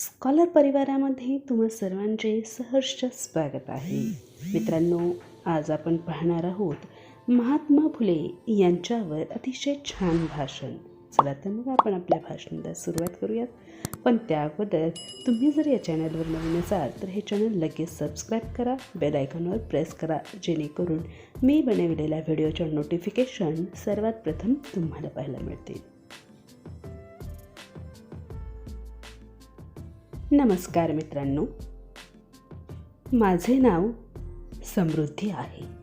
Scholar परिवारामध्ये तुम्हा सर्वांचे सहर्ष स्वागत आहे. मित्रांनो आज आपण पाहणार आहोत महात्मा फुले यांच्यावर अतिशय छान भाषण. चला तर मग आपण आपल्या भाषणाला सुरुवात करूयात. पण त्या अगोदर तुम्ही जर या चॅनलवर नवीन असाल तर हे चॅनल लगेच सबस्क्राईब करा बेल आयकॉनवर प्रेस करा जेणेकरून मी बनविलेल्या व्हिडिओच्या नोटिफिकेशन सर्वात प्रथम तुम्हाला पाहायला मिळतील. नमस्कार मित्रांनो. माझे नाव समृद्धी आहे.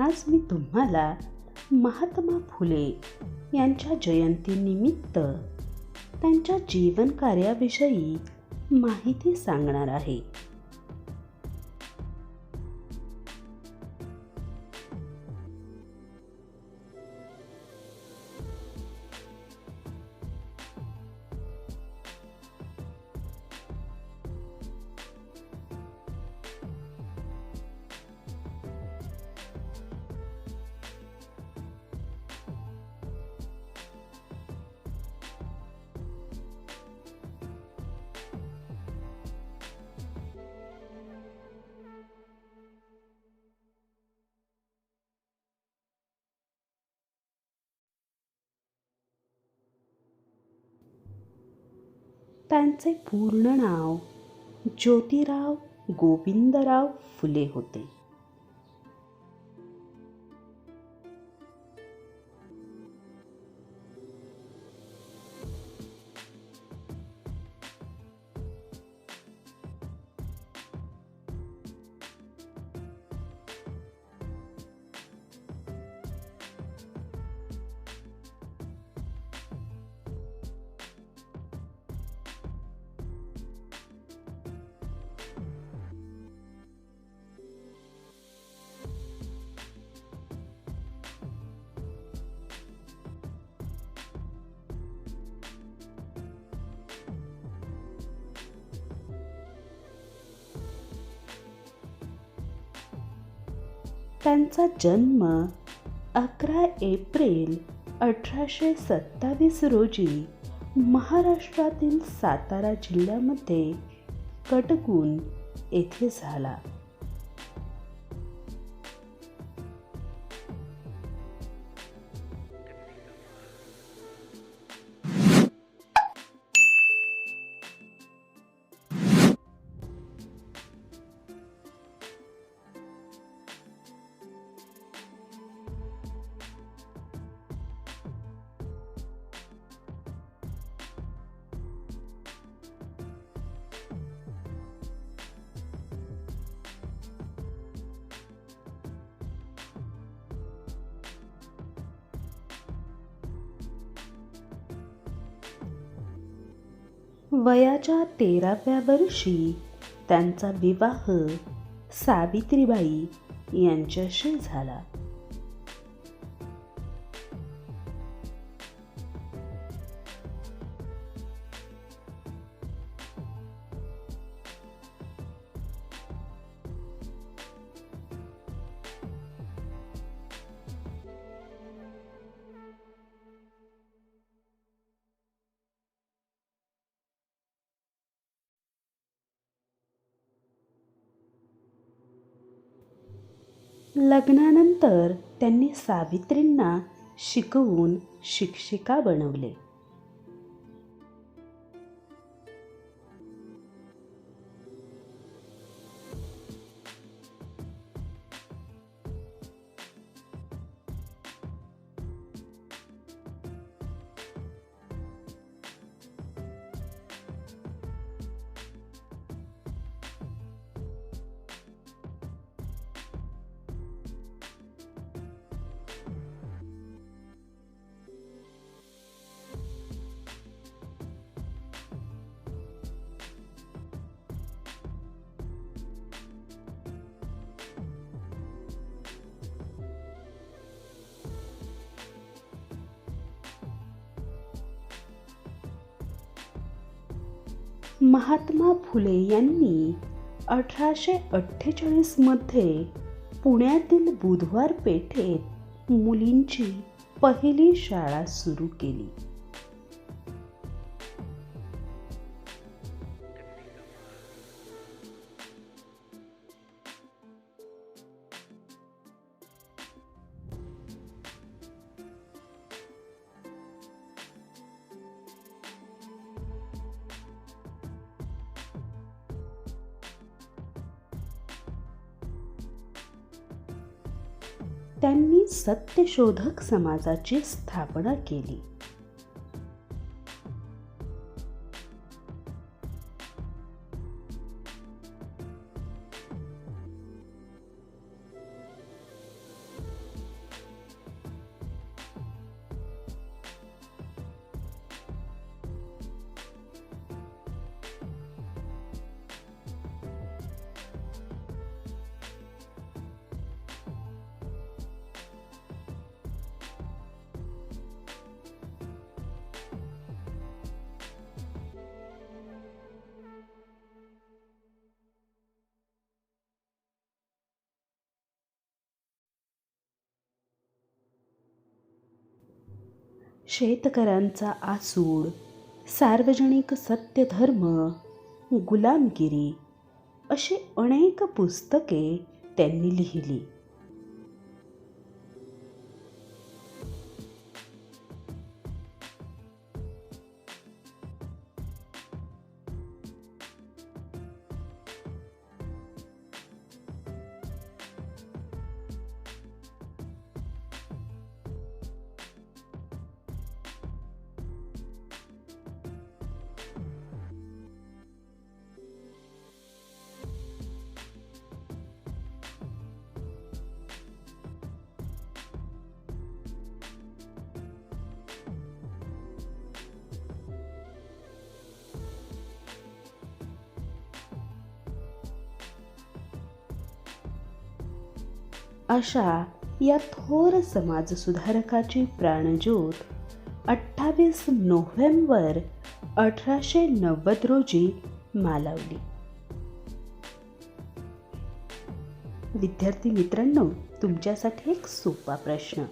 आज मी तुम्हाला महात्मा फुले यांच्या जयंतीनिमित्त त्यांच्या जीवन कार्याविषयी माहिती सांगणार आहे. त्यांचे पूर्ण नाव ज्योतिराव गोविंदराव फुले होते. त्यांचा जन्म अकरा एप्रिल अठराशे सत्तावीस रोजी महाराष्ट्रातील सातारा जिल्ह्यामध्ये कटकून येथे झाला. वयाच्या तेराव्या वर्षी त्यांचा विवाह सावित्रीबाई यांच्याशी झाला. लग्नानंतर त्यांनी सावित्रींना शिकवून शिक्षिका बनवले. महात्मा फुले यांनी अठराशे अठ्ठेचाळीसमध्ये पुण्यातील बुधवार पेठेत मुलींची पहिली शाळा सुरू केली. त्यांनी सत्यशोधक समाजाची स्थापना केली. शेतकऱ्यांचा आसूड सार्वजनिक सत्यधर्म गुलामगिरी अशी अनेक पुस्तके त्यांनी लिहिली. अशा या थोर समाजसुधारकाची प्राणज्योत अठ्ठावीस नोव्हेंबर अठराशे नव्वद रोजी मालवली. विद्यार्थी मित्रांनो तुमच्यासाठी एक सोपा प्रश्न.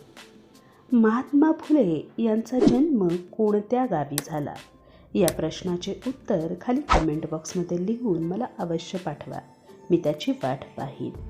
महात्मा फुले यांचा जन्म कोणत्या गावी झाला? या प्रश्नाचे उत्तर खाली कमेंट बॉक्समध्ये लिहून मला अवश्य पाठवा. मी त्याची वाट पाहीन.